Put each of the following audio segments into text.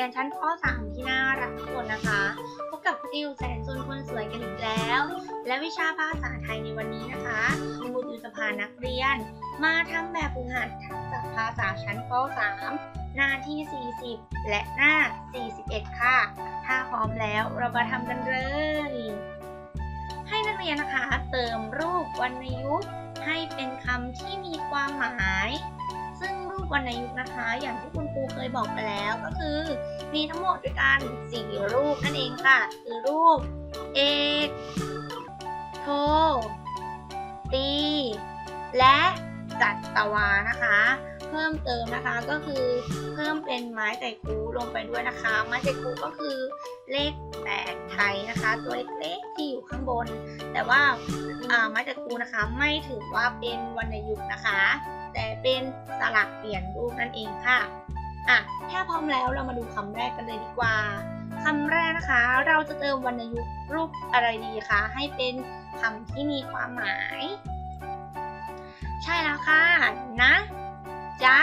รียนชั้นป .3 ที่น่ารักทุกคนนะคะ พบกับติวแสนซุนคนสวยกันอีกแล้ว และวิชาภาษาไทยในวันนี้นะคะครูติวจะพานักเรียน มาทำแบบฝึกหัดทักษะภาษาชั้นป .3 หน้าที่ 40 และหน้า 41 ค่ะ ถ้าพร้อมแล้วเรามาทำกันเลย ให้นักเรียนนะคะ เติมรูปวรรณยุกต์ให้เป็นคำที่มีความหมาย วรรณยุกต์นะคะ อย่างที่คุณครูเคยบอกไปแล้วก็คือ มีทั้งหมดด้วยกันสี่รูปนั่นเองค่ะ คือรูปเอกโทตีและจัตวานะคะ เพิ่มเติมนะคะก็คือเพิ่มเป็นไม้ไต่คูลงไปด้วยนะคะ ไม้ไต่คูก็คือเลขแปดไทยนะคะ ตัวเล็กๆที่อยู่ข้างบน แต่ว่าไม้ไต่คูนะคะไม่ถือว่าเป็นวรรณยุกต์นะคะ เป็นสลักเปลี่ยนรูปนั่นเองค่ะอะถ้าพร้อมแล้วเรามาดูคำแรกกันเลยดีกว่าคำแรกนะคะ เราจะเติมวรรณยุกต์รูปอะไรดีคะให้เป็นคำที่มีความหมาย ใช่แล้วค่ะนะจ๊ะ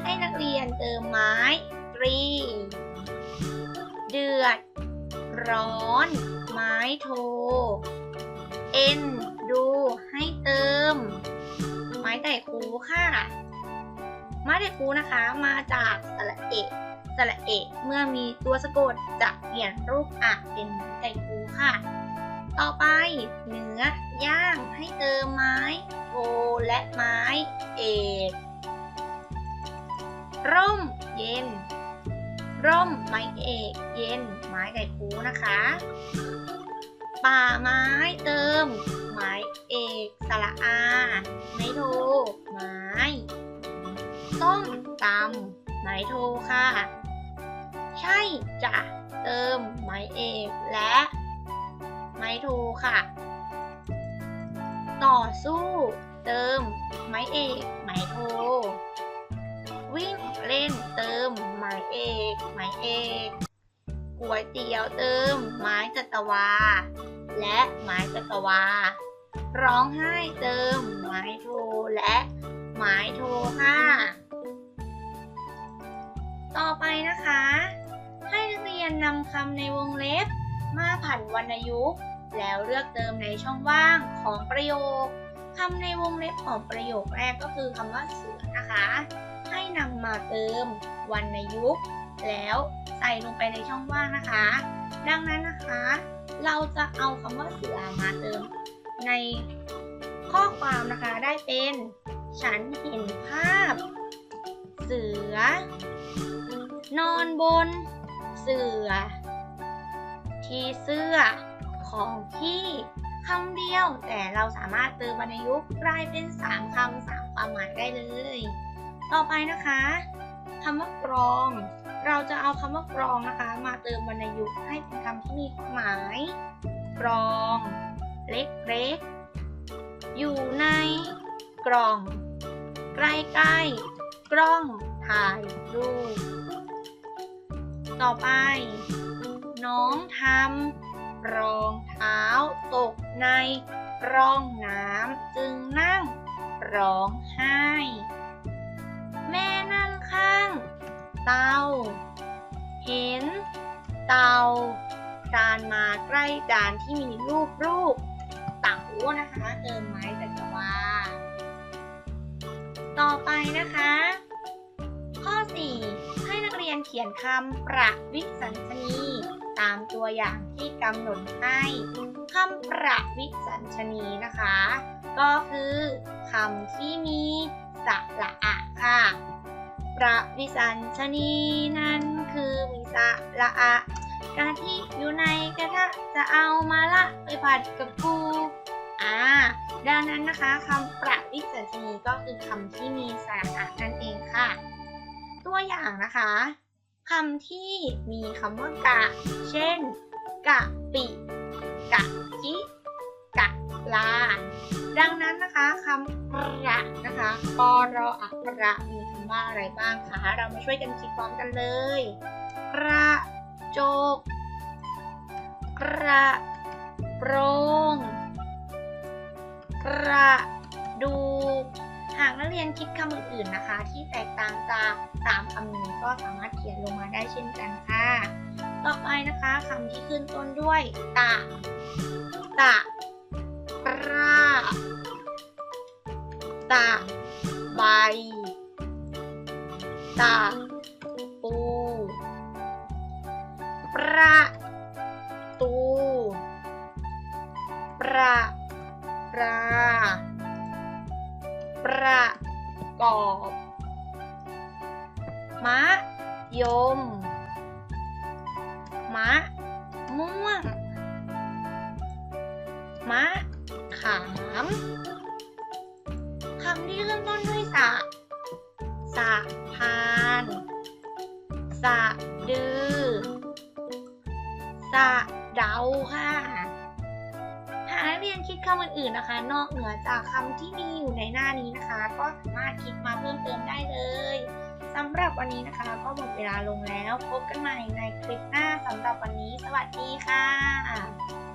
ให้นักเรียนเติมไม้ตรี เดือด ร้อน ไม้โท เอ็น ดู ให้เติม ไม้ไต่คูค่ะ ไม้ไต่คูนะคะ มาจากสระเอกสระเอกเมื่อมีตัวสะกดจะเปลี่ยนรูปอะเป็นไม้ไต่คูค่ะ ต่อไปเนื้อย่างให้เติมไม้โทและไม้เอกร่มเย็น ร่มไม้เอก เย็น ไม้ไต่คูนะคะ ป่าไม้เติม ไม้เอกสระอาไม้โท ไม้ส้มตำไม้โทค่ะ ใช่จะเติมไม้เอกและ ไม้โทค่ะ ต่อสู้ เติม ไม้เอก ไม้โท วิ่งเล่นเติม ไม้เอก ไม้เอกก๋วยเตี๋ยวเติม ไม้จัตวา และไม้จัตวา ร้องไห้เติมไม้โทและไม้โทค่ะต่อไปนะคะ ให้นักเรียนนำคำในวงเล็บ มาผันวรรณยุกต์แล้วเลือกเติมในช่องว่างของประโยคคำในวงเล็บของประโยคแรกก็คือคำว่าเสือนะคะ ให้นำมาเติมวรรณยุกต์แล้วใส่ลงไปในช่องว่างนะคะ ดังนั้นนะคะ เราจะเอาคำว่าเสือมาเติม ในข้อความนะคะได้เป็น ฉันเห็นภาพ เสือ นอนบน เสือ ที่เสื้อของพี่คำเดียวแต่เราสามารถเติมวรรณยุกต์กลายเป็น 3คำสามความหมายได้เลย ต่อไปนะคะคำว่ากรอง เราจะเอาคำว่ากรองนะคะ มาเติมวรรณยุกต์ให้เป็นคำที่มีความหมาย กรอง เล็กๆ อยู่ในกล่อง ใกล้ๆ กล้องถ่ายรูปต่อไป น้องทำรองเท้าตกในร่องน้ำจึงนั่งร้องไห้ แม่นั่งข้าง เตาเห็น เตาจานมาใกล้จานที่มีรูปรูปเต๋านะคะ เติมไม้จักรวาลต่อไปนะคะ ข้อ 4 ให้นักเรียนเขียนคำประวิสัญชนีตามตัวอย่างที่กำหนดให้คำประวิสัญชนีนะคะ ก็คือคำที่มีสระอะค่ะ ประวิสัญชนีนั่นคือมีสระอะกะทิอยู่ในกระทะจะเอามาละไปผัดกับปูอ่าดังนั้นนะคะคำประวิสัญชนีก็คือคำที่มีสระอะนั่นเองค่ะ ตัวอย่างนะคะคำที่มีคำว่ากะ เช่น กะปิ กะจิกะลา ดังนั้นนะคะคำ ระนะคะปรออักระมีคำว่าอะไรบ้างคะ เรามาช่วยกันคิดพร้อมกันเลย กระโจก กระโปรงกระดูกหากนักเรียนคิดคำอื่นๆนะคะ ที่แตกต่างจากสามคำนี้ก็สามารถเขียนลงมาได้เช่นกันค่ะ ต่อไปนะคะคำที่ขึ้นต้นด้วยตะตะปรา ตะใบตะปูประตูประปราประกอบมะยม มะม่วง มะขามะเดาค่ะ หากนักเรียนคิดคำอื่นๆนะคะ นอกเหนือจากคำที่มีอยู่ในหน้านี้นะคะ ก็สามารถคิดมาเพิ่มเติมได้เลยสำหรับวันนี้นะคะ ก็หมดเวลาลงแล้ว พบกันใหม่ในคลิปหน้าสำหรับวันนี้ สวัสดีค่ะ